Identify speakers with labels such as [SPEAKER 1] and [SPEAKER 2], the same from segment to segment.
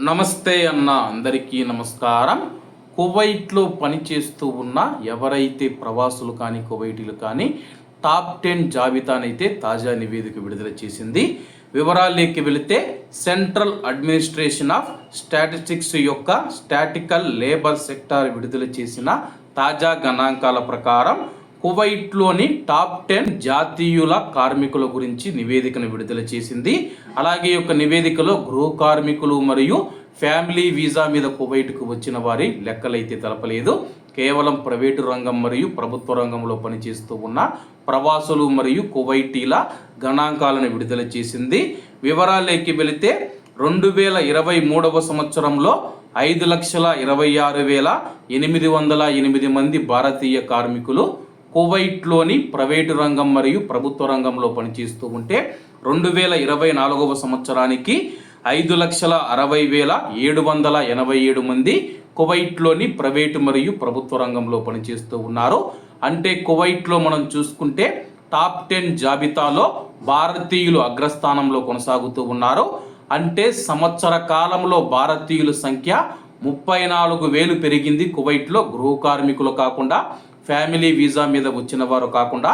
[SPEAKER 1] నమస్తే అన్న అందరికీ నమస్కారం. కువైట్లో పనిచేస్తూ ఉన్న ఎవరైతే ప్రవాసులు కానీ కువైటీలు కానీ టాప్ టెన్ జాబితానైతే తాజా నివేదిక విడుదల చేసింది. వివరాల్లోకి వెళితే సెంట్రల్ అడ్మినిస్ట్రేషన్ ఆఫ్ స్టాటిస్టిక్స్ యొక్క స్టాటికల్ లేబర్ సెక్టార్ విడుదల చేసిన తాజా గణాంకాల ప్రకారం కువైట్లోని టాప్ టెన్ జాతీయుల కార్మికుల గురించి నివేదికను విడుదల చేసింది. అలాగే యొక్క నివేదికలో గృహ కార్మికులు మరియు ఫ్యామిలీ వీసా మీద కువైట్కు వచ్చిన వారి లెక్కలైతే తెలపలేదు. కేవలం ప్రైవేటు రంగం మరియు ప్రభుత్వ రంగంలో పనిచేస్తూ ఉన్న ప్రవాసులు మరియు కువైటీల గణాంకాలను విడుదల చేసింది. వివరాలేకి వెళితే రెండు వేల ఇరవై మూడవ సంవత్సరంలో ఐదు లక్షల ఇరవై ఆరు వేల ఎనిమిది వందల ఎనిమిది మంది భారతీయ కార్మికులు కువైట్లోని ప్రైవేటు రంగం మరియు ప్రభుత్వ రంగంలో పనిచేస్తూ ఉంటే రెండు వేల ఇరవై నాలుగవ సంవత్సరానికి ఐదు లక్షల అరవై వేల ఏడు వందల ఎనభై ఏడు మంది కువైట్లోని ప్రైవేటు మరియు ప్రభుత్వ రంగంలో పనిచేస్తూ ఉన్నారు. అంటే కువైట్లో మనం చూసుకుంటే టాప్ టెన్ జాబితాలో భారతీయులు అగ్రస్థానంలో కొనసాగుతూ ఉన్నారు. అంటే సంవత్సర కాలంలో భారతీయుల సంఖ్య ముప్పై నాలుగు వేలు పెరిగింది కువైట్లో గృహ కార్మికులు కాకుండా ఫ్యామిలీ వీసా మీద వచ్చిన వారు కాకుండా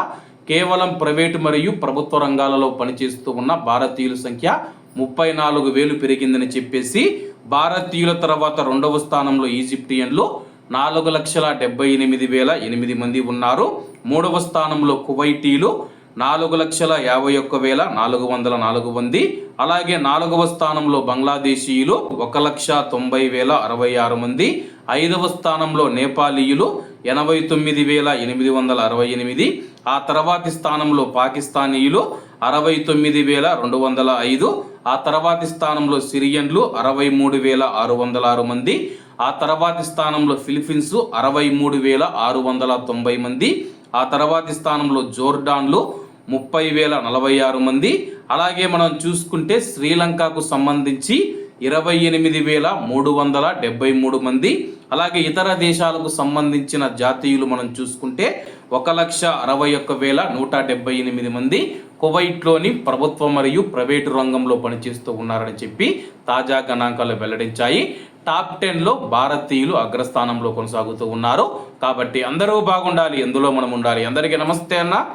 [SPEAKER 1] కేవలం ప్రైవేటు మరియు ప్రభుత్వ రంగాలలో పనిచేస్తూ ఉన్న భారతీయుల సంఖ్య ముప్పై నాలుగు వేలు పెరిగిందని చెప్పేసి భారతీయుల తర్వాత రెండవ స్థానంలో ఈజిప్టియన్లు నాలుగు లక్షల డెబ్బై ఎనిమిది వేల ఎనిమిది మంది ఉన్నారు. మూడవ స్థానంలో కువైటీలు నాలుగు లక్షల యాభై ఒక్క వేల నాలుగు వందల నాలుగు మంది అలాగే నాలుగవ స్థానంలో బంగ్లాదేశీయులు ఒక లక్ష తొంభై వేల అరవై ఆరు మంది ఐదవ స్థానంలో నేపాలీయులు ఎనభై తొమ్మిది వేల ఎనిమిది వందల అరవై ఎనిమిది ఆ తర్వాతి స్థానంలో పాకిస్తానీయులు అరవై తొమ్మిది వేల రెండు వందల ఐదు ఆ తర్వాతి స్థానంలో సిరియన్లు అరవై మూడు వేల ఆరు వందల ఆరు మంది ఆ తర్వాతి స్థానంలో ఫిలిపీన్స్ అరవై మూడు వేల ఆరు వందల తొంభై మంది ఆ తర్వాతి స్థానంలో జోర్డాన్లు ముప్పై వేల నలభై ఆరు మంది. అలాగే మనం చూసుకుంటే శ్రీలంకకు సంబంధించి ఇరవై ఎనిమిది వేల మూడు వందల డెబ్బై మూడు మంది. అలాగే ఇతర దేశాలకు సంబంధించిన జాతీయులు మనం చూసుకుంటే ఒక లక్ష అరవై ఒక్క వేల నూట డెబ్బై ఎనిమిది మంది. కువైట్లోని ప్రభుత్వ మరియు ప్రైవేటు రంగంలో పనిచేస్తూ ఉన్నారని చెప్పి తాజా గణాంకాలు వెల్లడించాయి. టాప్ టెన్లో భారతీయులు అగ్రస్థానంలో కొనసాగుతూ ఉన్నారు. కాబట్టి అందరూ బాగుండాలి. ఎందులో మనం ఉండాలి? అందరికీ నమస్తే అన్న.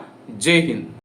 [SPEAKER 1] జై హింద్.